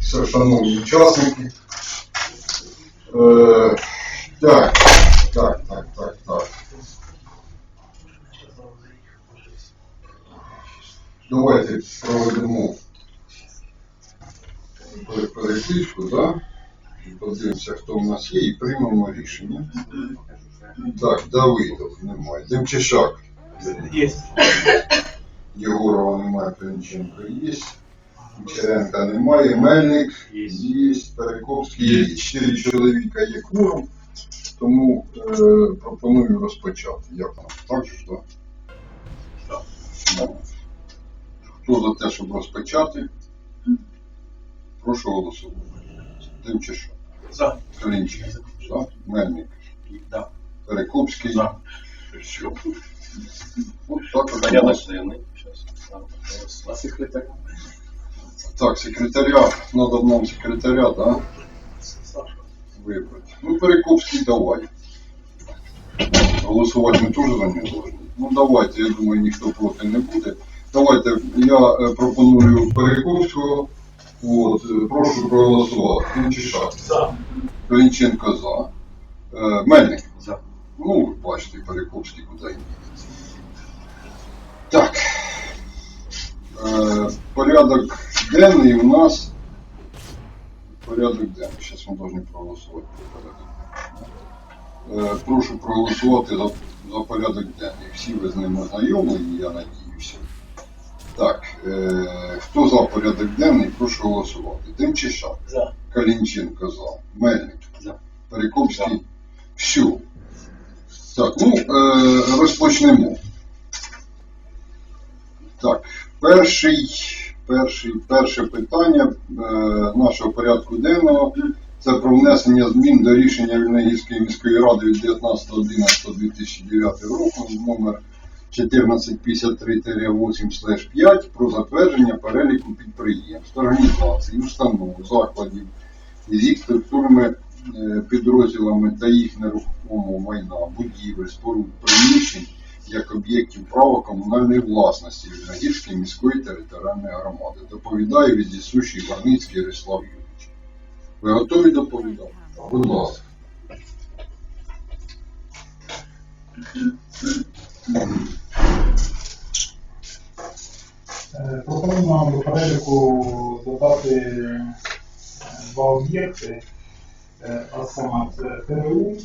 все, шановні учасники. Е, так, так, так, так, так. Давайте проведемо пере- перекличку, да? Подивимося, хто в нас є, і приймемо рішення. Так, Давидов немає. Демчишак. Єгорова немає, Пенченко є. Черенка немає, Мельник є, Перекопський є. Чотири чоловіка є кворум, тому е, пропоную розпочати. Як нам? Так ж, так? Хто за те, щоб розпочати? Прошу голосувати. Демчишак. За. Калінченко. За. Мельник. Да. Перекопський. За. Все. От так Порядок денний. Сейчас. Так, секретаря, надо нам секретаря, да, вибрати. Ну, Перекопський давай. Голосувати ми теж за нього должны. Ну давайте, я думаю, ніхто проти не буде. Давайте, я е, пропоную Перекопського. От, е, прошу проголосувати. Кінчишак. За. Клінченко за. Е, Мельник. За. Ну, бачите, Перекопський куди йде. Так. Е, порядок денний у нас. Порядок денний. Зараз ми повинні проголосувати про порядок. Е, прошу проголосувати за, за порядок денний. Всі ви з ним ознайомлені, я надіюся. Так, е, хто за порядок денний, прошу голосувати. Демчишак. За. Калінченко за. Мельник. За. Перекопський. Всю. Так, ну, е, розпочнемо. Так, перший, перший, перше питання е, нашого порядку денного. Це про внесення змін до рішення Вільногірської міської ради від 19.11.2009 року номер 1453-8 про затвердження переліку підприємств, організацій, установ, закладів із їх структурними е, підрозділами та їх нерухомого майна, будівель, споруд, приміщень як об'єктів права комунальної власності Вільногірської міської територіальної громади. Доповідає відісущий Варницький Ярослав Юрійович. Ви готові доповідати? Будь ласка. Е, Пропонуємо до переліку додати е, два об'єкти, е, а саме це ТРУ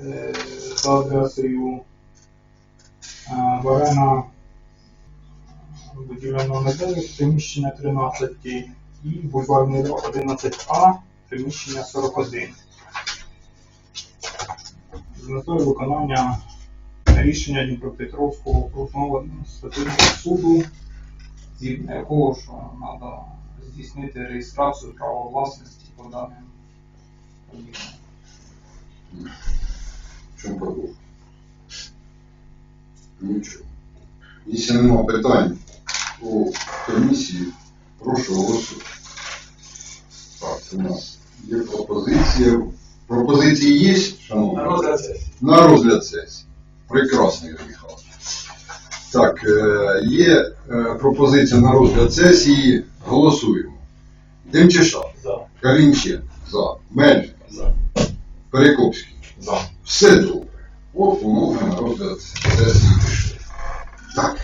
е, за адресою е, Варена будівля номер 9, приміщення 13 і бульварний 11А, приміщення 41. З метою виконання рішення Дніпропетровського окружного адміністративного суду, згідно якого що треба здійснити реєстрацію права власності по даним об'єктам. Чому проблема? Нічого. Якщо нема питань по комісії, прошу голосувати. Так, у нас є пропозиція. Пропозиції є, шановні? На розгляд сесії. На розгляд сесії. Прекрасно, Юрій Михайлович. Так, е, є е, пропозиція на розгляд сесії. Голосуємо. Демчиша, За. Калінченко, за. Мельник, За. Перекопський. За. Все добре. От умови на розгляд сесії. Так.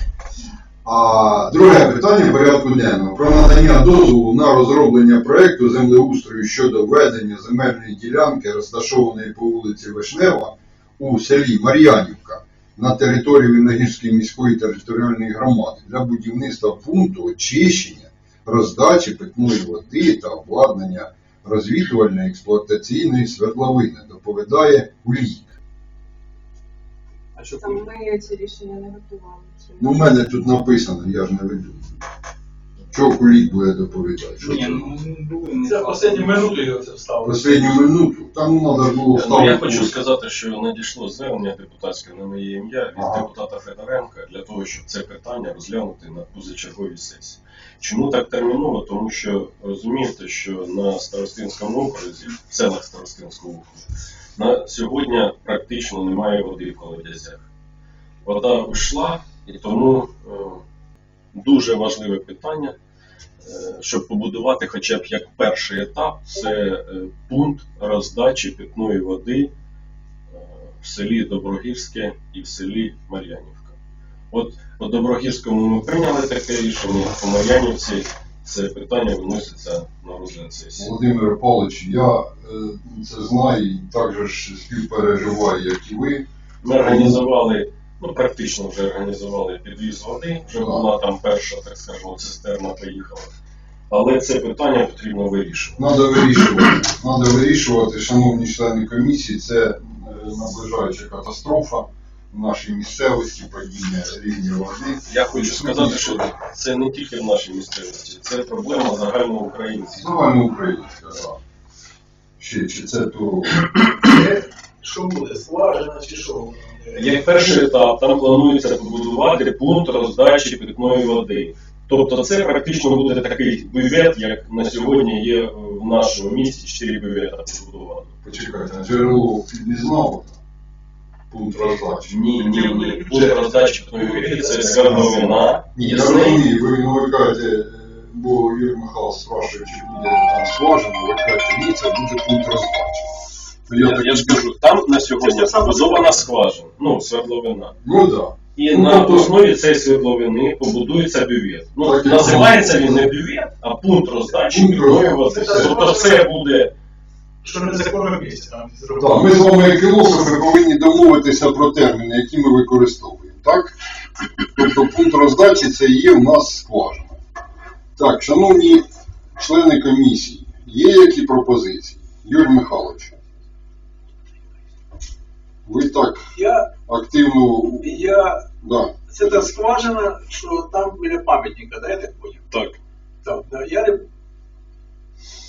А друге питання порядку денного про надання дозволу на розроблення проекту землеустрою щодо ведення земельної ділянки, розташованої по вулиці Вишнева у селі Мар'янівка на території Вінногірської міської територіальної громади для будівництва пункту очищення, роздачі питної води та обладнання розвідувальної експлуатаційної свердловини, доповідає УЛІК. А що Там ми ці рішення не готували. Ну, в мене тут написано, я ж не веду. Чого кулік буде доповідати? Що Ні, це? ну були не Це останню минуту його це вставили. Последню минуту, там треба було Ну, я хочу сказати, що надійшло звернення депутатське на моє ім'я від Ага. депутата Федоренка для того, щоб це питання розглянути на позачерговій сесії. Чому так терміново? Тому що розумієте, що на Старостинському окрузі, в селах Старостинського округу, на сьогодні практично немає води в колодязях. Вода ушла, і тому е, дуже важливе питання, е, щоб побудувати хоча б як перший етап, це е, пункт роздачі питної води е, в селі Доброгірське і в селі Мар'янівка. От по Доброгірському ми прийняли таке рішення, по Мар'янівці це питання виноситься на розгляд сесії. Володимир Павлович, я це знаю і так же співпереживаю, як і ви. Ми організували, ну практично вже організували підвіз води, вже була там перша, так скажемо, цистерна поїхала. Але це питання потрібно вирішувати. Надо вирішувати. Надо вирішувати, шановні члени комісії, це е, наближаюча катастрофа в нашій місцевості, падіння рівня води. Я хочу сказати, що це не тільки в нашій місцевості, це проблема загальноукраїнська. Загальноукраїнська, так. Ще, чи це то Що буде? Скважина чи що? Як перший етап, там планується побудувати пункт роздачі питної води. Тобто це практично буде такий бювет, як на сьогодні є в нашому місті 4 бювета побудовано. почекайте, джерело підізнало пункт роздачі. Ні, ні, ні. Пункт роздачі питної води це свердловина. Ні, я розумію, ви ну, ви кажете, е, бо Юрій Михайлович спрашує, чи буде там скважина, ви кажете, ні, це буде пункт роздачі. То я Я, я ж кажу, там на сьогодні побудована скважина, ну, свердловина. Ну так. І Ну, на тобто- основі цієї свердловини побудується бювет. Ну, Так, називається він не бювет, а пункт роздачі Пункт води. Це Тобто це буде Що не законно місці там Так, зробили. ми з вами, як філософи, повинні домовитися про терміни, які ми використовуємо, так? Тобто пункт роздачі це є в нас скважина. Так, шановні члени комісії, є які пропозиції? Юрій Михайлович, ви так Я, активно. я, Да. це та скважина, що там біля пам'ятника, да, я так поняв? так. Так, да, я не,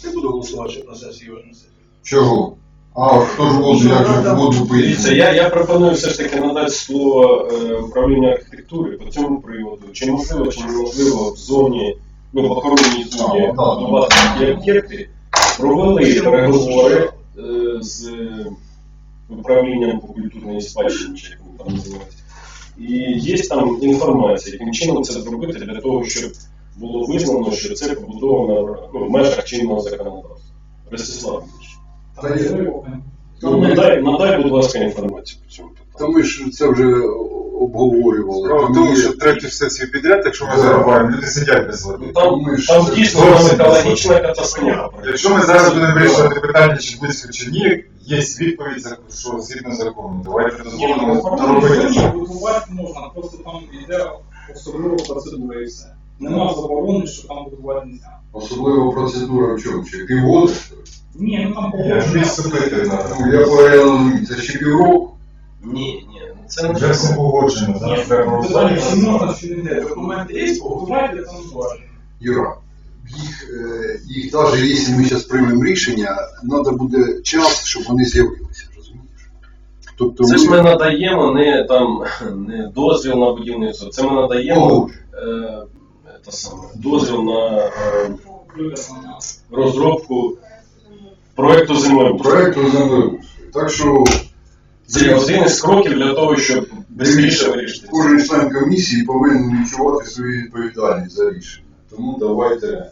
не буду голосувати на сесії виносити. Чого? А хто ж воду, як же воду Дивіться, я, я пропоную все ж таки надати слово е, управління архітектури по цьому приводу. Чи можливо, чи неможливо в зоні, ну, в охоронній зоні А, так. будувати такі об'єкти, провели переговори е, з управлінням по культурній спадщині, чи як вони там називають. І є там інформація, яким чином це зробити для того, щоб було визнано, що це побудовано ну, в межах чинного законодавства. Ростислав. Ну, надай, надай, будь ласка, інформацію по цьому Та питанню. ми ж це вже обговорювали. Справа в тому, що третю сесію підряд, якщо ми зарубаємо, люди сидять без води. Там, Ми ж- там дійсно екологічна катастрофа. Якщо ми зараз будемо вирішувати питання, чи близько чи ні, є відповідь, за- що згідно закону. Давайте дозволимо робити. Будувати можна, просто там йде особлива процедура і все. Нема заборони, що там будувати не можна. Особлива процедура в чому? Чи півгода? що ли? Ні, ну там погодження. Дві вступити треба. Ну, я порядок, це ще півроку. Ні, ні, це не Вже все погоджено, зараз треба Питання, чи можна, чи не йде. Документи є, погодувати, там зважено. Юра, їх, е, їх навіть якщо ми зараз приймемо рішення, треба буде час, щоб вони з'явилися, розумієш? Тобто Це ж ми надаємо не там не дозвіл на будівництво, це ми надаємо е, те саме, дозвіл на е, розробку проекту землеустрою. проєкту. Так що Це один із кроків для того, щоб швидше вирішити. кожен член комісії повинен відчувати свою відповідальність за рішення. Тому давайте,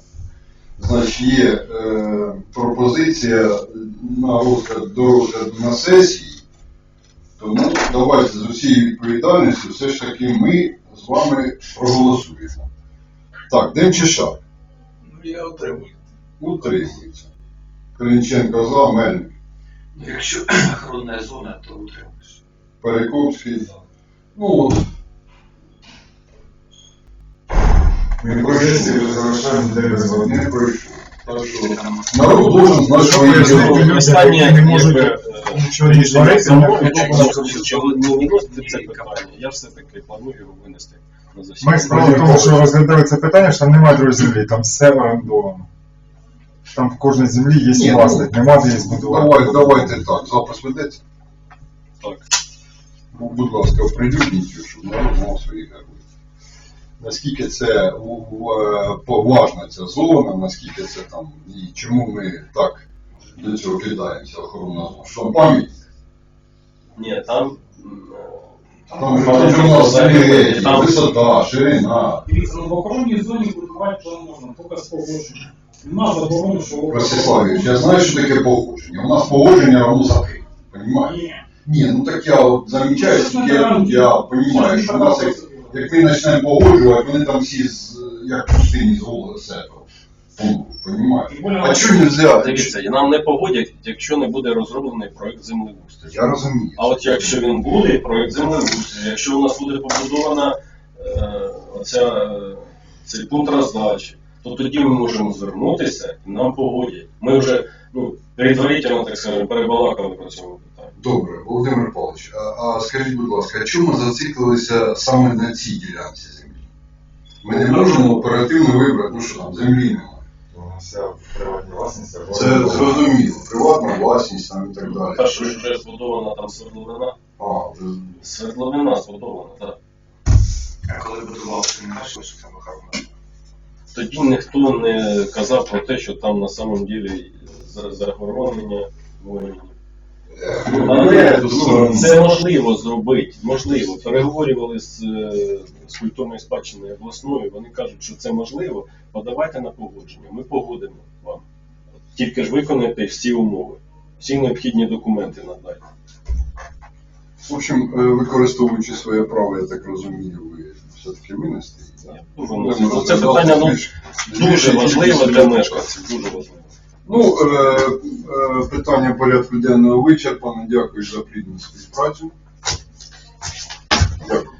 значить, є е, пропозиція на розгляд до розгляду на сесії. Тому давайте з усією відповідальністю все ж таки ми з вами проголосуємо. Так, Демчишак Ну, я отримую. утримується. Клинченко за, Мельник, Якщо охоронна зона, то утримуєш. Перекопський. Ну, от, Людей без води. Так що народ должен є Якщо діло. не якби, е, не створити, Замовник, не це питання? Я все-таки планую його винести на Ми в тому, що розглядали це питання, що там немає другої землі, там все орендовано. Там в кожній землі є ну, власник, нема де її збудувати. Давай, давайте так, запис ведеться. Так. Будь ласка, оприлюдніть, його, щоб народ мав свої герої. Наскільки це е, поважна ця зона, наскільки це там, і чому ми так до цього кидаємося охорона зона? Що там пам'ять? Ні, там Там Там висота, ширина. Дивіться, ну, в охоронній зоні будувати вже можна, тільки з погодження. Нема заборони, що Ростиславович, я знаю, що таке погодження. У нас погодження равно закрите. Понимаєш? Ні. Ні, ну так я от замічаю, Це я, я розумію, що у нас як, ми почнемо погоджувати, вони там всі з, як пустині з голого сету. А чого нельзя? Дивіться, і нам не погодять, якщо не буде розроблений проект землеустрою. Я розумію. А от якщо він буде, проект землеустрою, якщо у нас буде побудована е, оця, е, цей пункт роздачі, то тоді ми можемо звернутися і нам погодять. Ми вже ну, предварительно, так скажемо, перебалакали про цьому питанні. Добре, Володимир Павлович, а, а скажіть, будь ласка, а чому ми зациклилися саме на цій ділянці землі? Ми не можемо оперативно вибрати, ну що там, землі немає. Вона вся в приватній власності. або- Це зрозуміло, приватна власність там і так далі. Та, що вже збудована там свердловина, А, вже свердловина збудована, так. А коли будував, ти не бачив, що там охорона? Тоді ніхто не казав про те, що там на самом ділі за- захоронення воїнів. Але ну, це можливо зробити, можливо. Переговорювали з, е, з культурною спадщиною обласною, вони кажуть, що це можливо, подавайте на погодження, ми погодимо вам. Тільки ж виконайте всі умови, всі необхідні документи надайте. В общем, е, використовуючи своє право, я так розумію, ви все-таки винести. її, важливо. Це питання ну, дуже кількість для мешканців, дуже важливо. Ну, е, е, питання порядку денного вичерпано. Дякую за плідну співпрацю. Дякую.